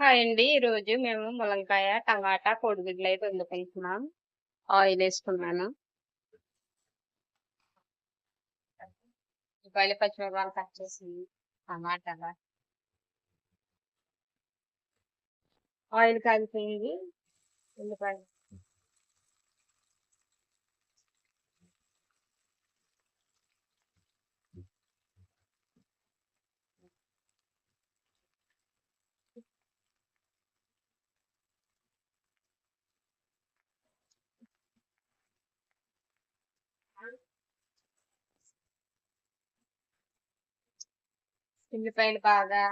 Hi అండి. ఈరోజు మేము ములంకాయ, టమాటా, కోడిగుడ్లు అయితే వండుకుంటున్నాం. ఆయిల్ వేసుకున్నాను ఉల్లిపాయలు, పచ్చిమిరపాలు కట్ చేసి టమాటాలు ఆయిల్ కాగిపోయింది. ఉల్లిపాయలు ఉల్లిపాయలు బాగా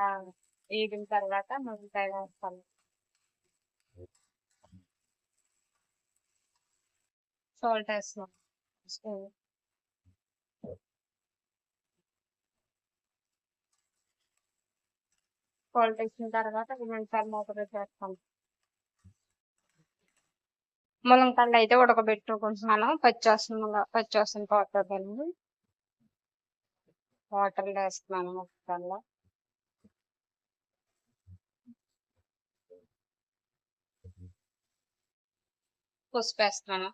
వేగిన తర్వాత మునక్కాయ వేస్తాను. సాల్ట్ వేస్తున్నాం. సాల్ట్ వేసిన తర్వాత మునక్కాయలు మూత పెట్టేస్తాం. ములంకాయలు అయితే ఉడకబెట్టుకుంటున్నాను. పచ్చివాసన పచ్చివాసన పోతుంది వాటర్ వేస్తున్నాను ముక్కల్లో పసుపు వేస్తున్నాను.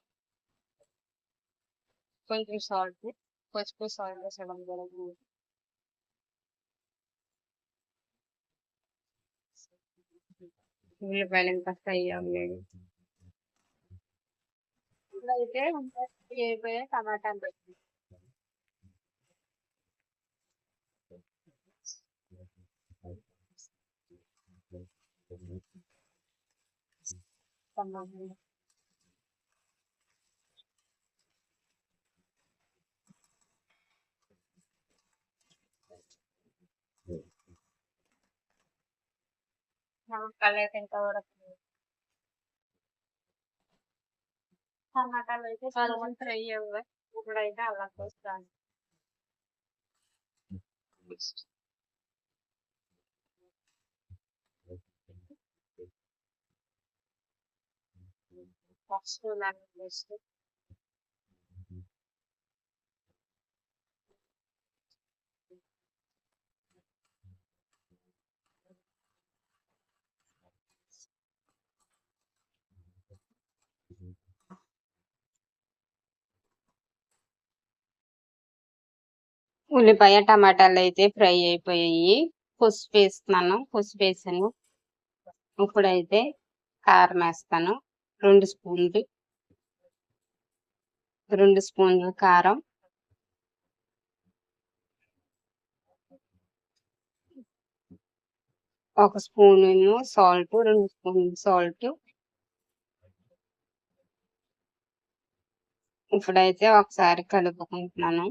కొంచెం సాల్ట్ పసుపు సాల్ట్ వేసడం జరుగుతుంది ఉల్లిపాయలు ఇంకా ఫ్రై అవ్వలేదు. ఇప్పుడైతే అయిపోయా టమాటాలు పెట్టింది టమాటాలు టమాటాలు అయితే ఇంకా ఉడకలేదు టమాటాలు అయితే చాలా ఫ్రై అవ్వాలి ఇప్పుడైతే అలా పోస్తాను ఫస్ట్ లెమన్ ఉల్లిపాయ టమాటాలు అయితే ఫ్రై అయిపోయాయి. పసుపు వేస్తున్నాను పసుపు వేసాను. ఇప్పుడైతే కారం వేస్తాను. రెండు స్పూన్లు. రెండు స్పూన్ల కారం. ఒక స్పూన్ సాల్ట్ రెండు స్పూన్ సాల్ట్. ఇప్పుడైతే ఒకసారి కలుపుకుంటున్నాను.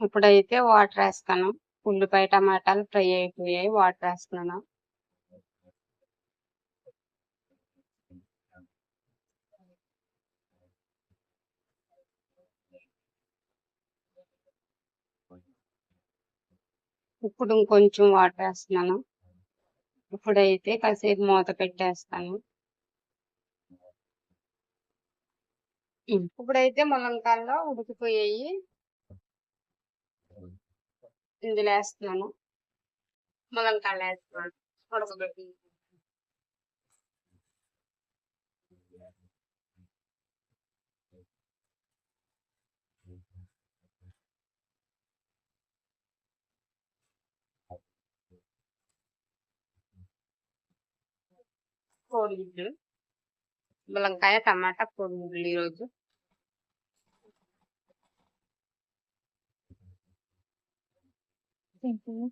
ఇప్పుడైతే వాటర్ వేస్తాను. ఉల్లిపాయ టమాటాలు ఫ్రై అయిపోయాయి. వాటర్ వేస్తున్నాను. ఇప్పుడు ఇంకొంచెం వాటర్ వేస్తున్నాను. ఇప్పుడైతే కాసేపు మూత పెట్టేస్తాను. ఇప్పుడైతే ములంకాయల్లో ఉడికిపోయాయి. ఇందులో వేస్తున్నాను ములంకాయలు వేస్తున్నాను ఉడకబెట్టి కోడిగుడ్లు. ములంకాయ టమాటా కోడిగుడ్లు ఈరోజు. కోడిగుడ్లు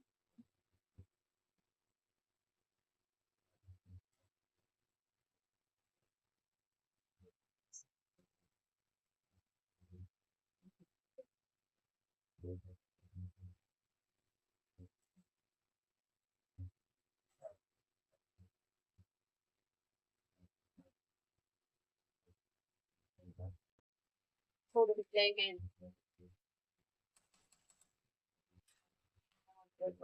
Okay.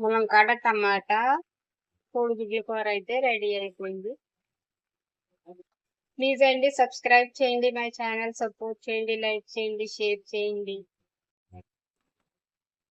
మనం కాడ టమాటా కోడిగుడ్ల కూర అయితే రెడీ అయిపోయింది. ప్లీజ్ అండి సబ్స్క్రైబ్ చేయండి మై ఛానల్ సపోర్ట్ చేయండి లైక్ చేయండి షేర్ చేయండి.